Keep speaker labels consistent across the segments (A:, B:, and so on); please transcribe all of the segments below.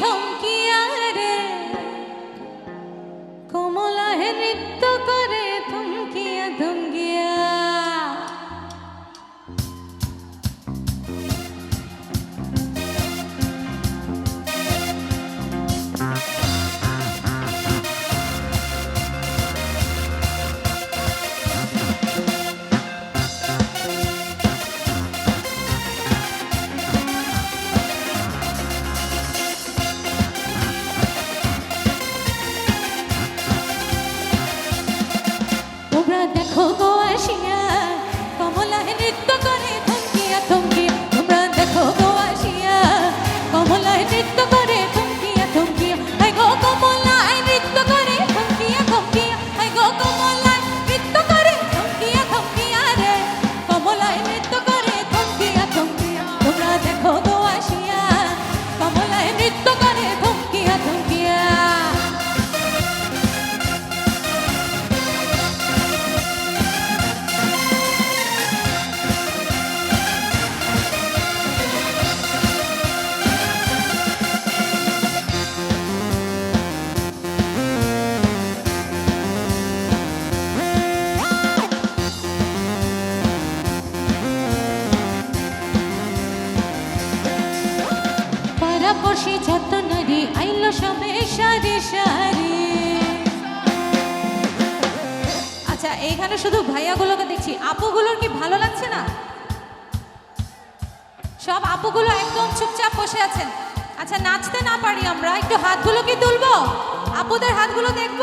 A: থমকিয়া রে। কমলা হে নৃত্য সবে সারি সারি। আচ্ছা এইখানে শুধু ভাইয়াগুলোকে দেখছি। আপুগুলোর কি ভালো লাগছে না? সব আপুগুলো একদম চুপচাপ বসে আছেন। আচ্ছা নাচতে না পারি আমরা। একটু হাতগুলো কি তুলবো? আপুদের হাতগুলো দেখব?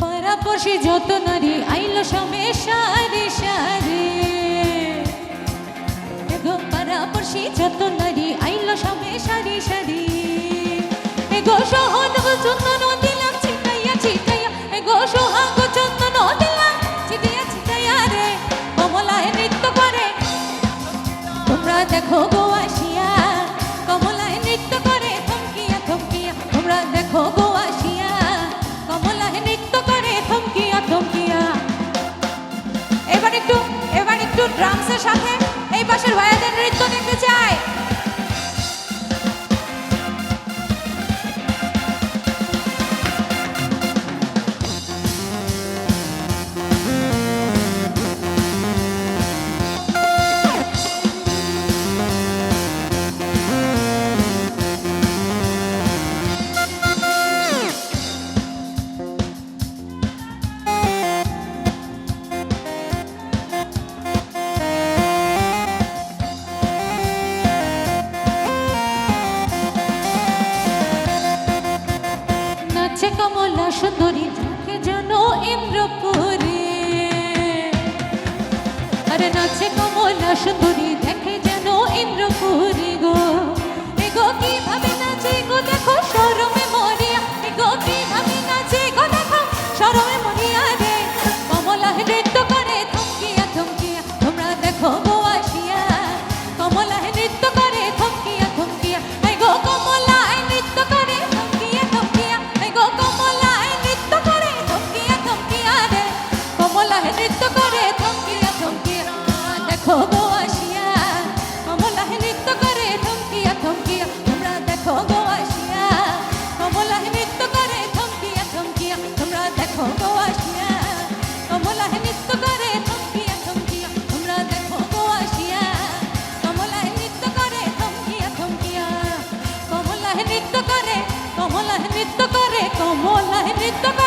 A: পাড়াপড়শি যত নারী আইলো সমে সারি সারি। পাড়াপড়শি যত নারী, আইলো সমে সারি সারি। এগো সহদ চন্দন দিলাম ছিটাইয়া ছিটাইয়া। এগো সোহাগ, চন্দন দিলাম ছিটাইয়া রে। কমলায় নৃত্য করে। তোমরা দেখো গো আসিয়া, কমলায় নৃত্য করে। থমকিয়া থমকিয়া, তোমরা দেখো গো আসিয়া। কমলায় নৃত্য করে, থমকিয়া থমকিয়া। এবার একটু এবার একটু ড্রামসের সাথে এই পাশের ভাইয়াদের নৃত্য দেখতে চাই। সুন্দরী কমলা